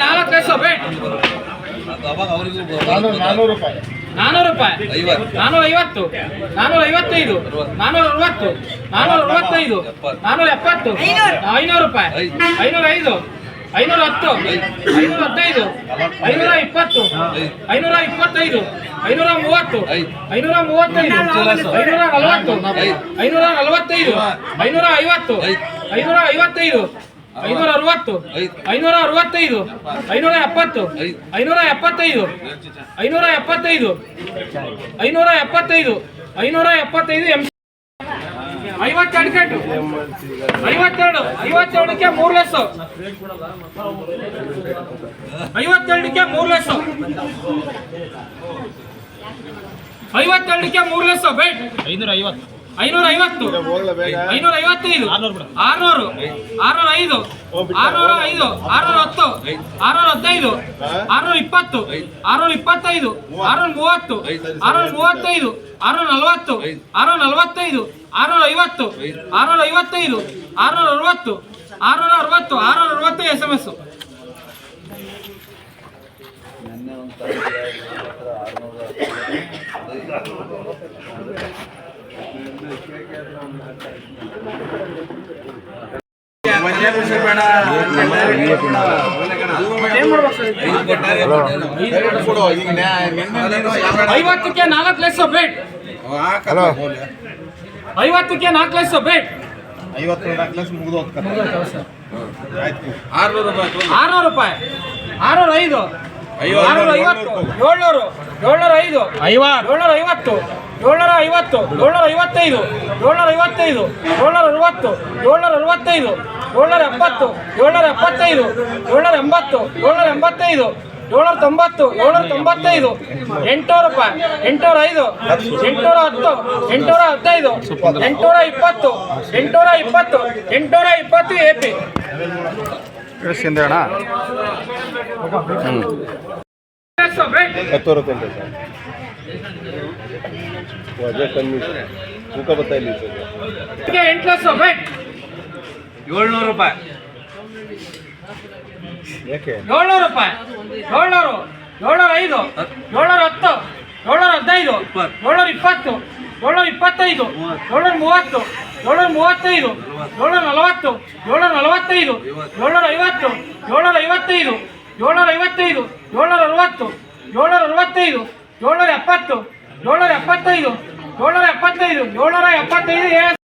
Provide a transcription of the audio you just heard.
ನಾಲ್ಕು ಲಕ್ಷ ಬೇಟ್ ರೂಪಾಯಿ ನಾನೂರು ರೂಪಾಯಿ ನಾನ್ನೂರ ನಾನೂರ ಐವತ್ತು ನಾನೂರ ಐವತ್ತೈದು ನಾನೂರ ಅರವತ್ತು ನಾನೂರ ಅರವತ್ತೈದು ನಾನೂರ ಎಪ್ಪತ್ತು ಐನೂರು ರೂಪಾಯಿ ಐನೂರ ಐದು ಐನೂರ ಹತ್ತು ಐನೂರ ಹದಿನೈದು ಐನೂರ ಇಪ್ಪತ್ತು ಐನೂರ ಇಪ್ಪತ್ತೈದು ಐನೂರ ಮೂವತ್ತು ಐನೂರ ಮೂವತ್ತೈದು ಐನೂರ ನಲವತ್ತು ಐನೂರ ನಲವತ್ತೈದು ಐನೂರ ಐವತ್ತು ಐನೂರ ಐವತ್ತೈದು ಐನೂರ ಅರವತ್ತು ಐನೂರ ಅರವತ್ತೈದು ಐನೂರ ಎಪ್ಪತ್ತು ಐನೂರ ಎಪ್ಪತ್ತೈದು ಐನೂರ ಎಪ್ಪತ್ತೈದು ಐನೂರ ಎಪ್ಪತ್ತೈದು ಐನೂರ ಎಪ್ಪತ್ತೈದು ಎಂ ಐವತ್ತೆರಡು ಕಟ್ಟು. ಐವತ್ತೆರಡು ಐವತ್ತೆರಡಕ್ಕೆ ಮೂರು ಲಕ್ಷ ಐವತ್ತೆರಡಕ್ಕೆ ಮೂರು ಲಕ್ಷ ಐವತ್ತೆರಡಕ್ಕೆ ಮೂರು ಲಕ್ಷ ಬೇಟ್. ಐನೂರ ಐವತ್ತು. ಐನೂರ ಐವತ್ತು ಐನೂರ ಐವತ್ತೈದು ಆರ್ನೂರು. ಆರ್ನೂರು ಆರ್ನೂರ. ಐದು ಆರ್ನೂರ ಐದು ಆರ್ನೂರ ಹತ್ತು ಆರ್ನೂರ ಹದಿನೈದು ಆರ್ನೂರ ಇಪ್ಪತ್ತು ಆರ್ನೂರ ಇಪ್ಪತ್ತೈದು ಆರ್ನೂರ ಮೂವತ್ತು. ಆರ್ನೂರ ಮೂವತ್ತೈದು ಆರ್ನೂರ ನಲವತ್ತು ಆರ್ನೂರ ನಲವತ್ತೈದು ಆರ್ನೂರ ಐವತ್ತು ಆರ್ನೂರ ಐವತ್ತೈದು ಆರ್ನೂರ ಅರವತ್ತು ಆರ್ನೂರ ಅರವತ್ತು ಆರ್ನೂರ ಅರವತ್ತೈದು ಎಸ್ ಎಂ ಎಸ್ ನಿನ್ನೆ ಐವತ್ತಕ್ಕೆ ನಾಲ್ಕು ಲಕ್ಷ ಬೇಟ್ ಹಲೋ. ಐವತ್ತಕ್ಕೆ ನಾಲ್ಕು ಲಕ್ಷ ಬೇಟ್ ಐವತ್ತು ನಾಲ್ಕು ಲಕ್ಷ ಮುಗಿದು ಹೋಗ್ತಾರೆ ಆಯ್ತು. ಆರ್ನೂರು ರೂಪಾಯಿ ಆರ್ನೂರು ರೂಪಾಯಿ. ಆರ್ನೂರ ಐದು. ಐವತ್ತು, ಆರ್ನೂರ ಐವತ್ತು. ಏಳ್ನೂರು. ಏಳ್ನೂರ ಐದು. ಐವತ್ತು. ಏಳ್ನೂರ ಐವತ್ತು. ಏಳ್ನೂರ ಐವತ್ತು ಏಳ್ನೂರ ಐವತ್ತೈದು ಏಳ್ನೂರ ಐವತ್ತೈದು ಏಳ್ನೂರ ಅರವತ್ತು ಏಳ್ನೂರ ಅರವತ್ತೈದು ಏಳ್ನೂರ ಎಪ್ಪತ್ತು ಏಳ್ನೂರ ಎಪ್ಪತ್ತೈದು ಏಳ್ನೂರ ಎಂಬತ್ತು ಏಳ್ನೂರ ಎಂಬತ್ತೈದು ಏಳ್ನೂರ ತೊಂಬತ್ತು ಏಳ್ನೂರ ತೊಂಬತ್ತೈದು ಎಂಟುನೂರು ರೂಪಾಯಿ ಎಂಟುನೂರ ಐದು ಎಂಟುನೂರ ಹತ್ತು ಎಂಟುನೂರ ಹದಿನೈದು ಎಂಟುನೂರ ಇಪ್ಪತ್ತು ಎಂಟುನೂರ ಇಪ್ಪತ್ತು ಎಂಟುನೂರ ಇಪ್ಪತ್ತು ಎ ಪಿ ಹತ್ತು ರೂಪಾಯಿ ಸರ್ ವಜೆ ಕಮ್ಮಿ ಸರ್ ತೂಕ ಬರ್ತಾ ಇಲ್ಲ ಸರ್. ಎಂಟು ಲಕ್ಷ ಬೇಟ್ ಏಳ್ನೂರು ರೂಪಾಯಿ. ಯಾಕೆ? ಏಳ್ನೂರು ರೂಪಾಯಿ. ಏಳ್ನೂರು. ಏಳ್ನೂರ ಐದು. ಏಳ್ನೂರ ಹತ್ತು. ಏಳ್ನೂರ ಹದಿನೈದು. ಏಳ್ನೂರ ಇಪ್ಪತ್ತು. ಏಳ್ನೂರ ಇಪ್ಪತ್ತೈದು. ಏಳ್ನೂರ ಮೂವತ್ತು. ಏಳ್ನೂರ ಮೂವತ್ತೈದು. ಏಳ್ನೂರ ನಲವತ್ತು. ಏಳ್ನೂರ ನಲವತ್ತೈದು. ಏಳ್ನೂರ ಐವತ್ತು. ಏಳ್ನೂರ ಐವತ್ತೈದು. ಏಳ್ನೂರ ಐವತ್ತೈದು. ಏಳ್ನೂರ ಅರವತ್ತು. ಏಳ್ನೂರ ಅರವತ್ತೈದು. ಏಳ್ನೂರ ಎಪ್ಪತ್ತು. ಏಳ್ನೂರ ಎಪ್ಪತ್ತೈದು ಏಳ್ನೂರ ಎಪ್ಪತ್ತೈದು ಏಳ್ನೂರ ಎಪ್ಪತ್ತೈದು.